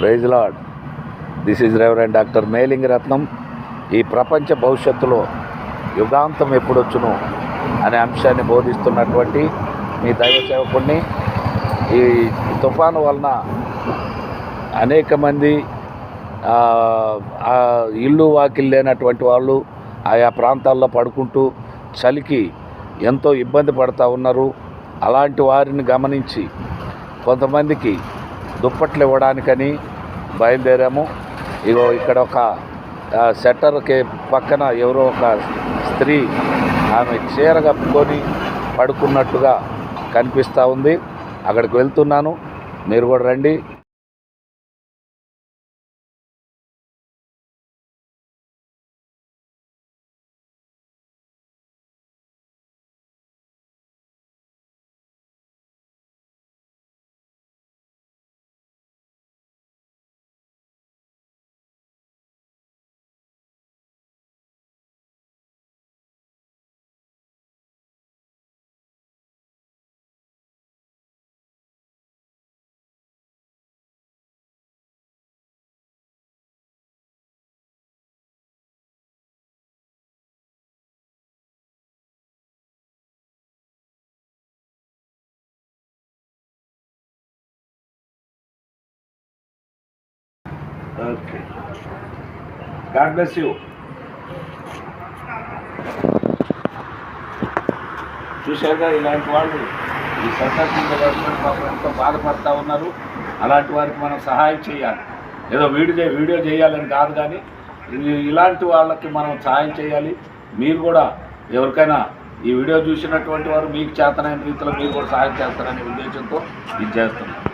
Praise lord this is reverend doctor Meling Ratnam. ఈ ప్రపంచ భవిష్యత్తులో యుగాంతం ఎప్పుడొచ్చును అనే అంశాన్ని బోధిస్తున్నటువంటి మీ దైవ సేవకుడిని ఈ తుఫాను వలన అనేక మంది ఇల్లు వాకిల్ లేనటువంటి వాళ్ళు ఆయా ప్రాంతాల్లో పడుకుంటూ చలికి ఎంతో ఇబ్బంది పడతా ఉన్నారు. అలాంటి వారిని గమనించి కొంతమందికి దుప్పట్లు ఇవ్వడానికని బయలుదేరాము. ఇగో ఇక్కడ ఒక ఆ, షట్టర్కి పక్కన ఎవరో ఒక స్త్రీ ఆమె చీర కప్పుకొని పడుకున్నట్టుగా కనిపిస్తూ ఉంది. అక్కడికి వెళ్తున్నాను. మీరు కూడా రండి. ఓకే. God bless you. చూశారుగా ఇలాంటి వాళ్ళు ఈ సందర్భంగా పాపం ఎంతో బాధపడతా ఉన్నారు? అలాంటి వారికి మనం సహాయం చేయాలి. ఏదో వీడియో వీడియో చేయాలని కాదు కానీ ఇలాంటి వాళ్ళకి మనం సహాయం చేయాలి. మీరు కూడా ఎవరికైనా ఈ వీడియో చూసినటువంటి వారు మీకు చేతనైన రీతిలో మీరు కూడా సహాయం చేస్తారనే ఉద్దేశంతో ఇది చేస్తున్నాం.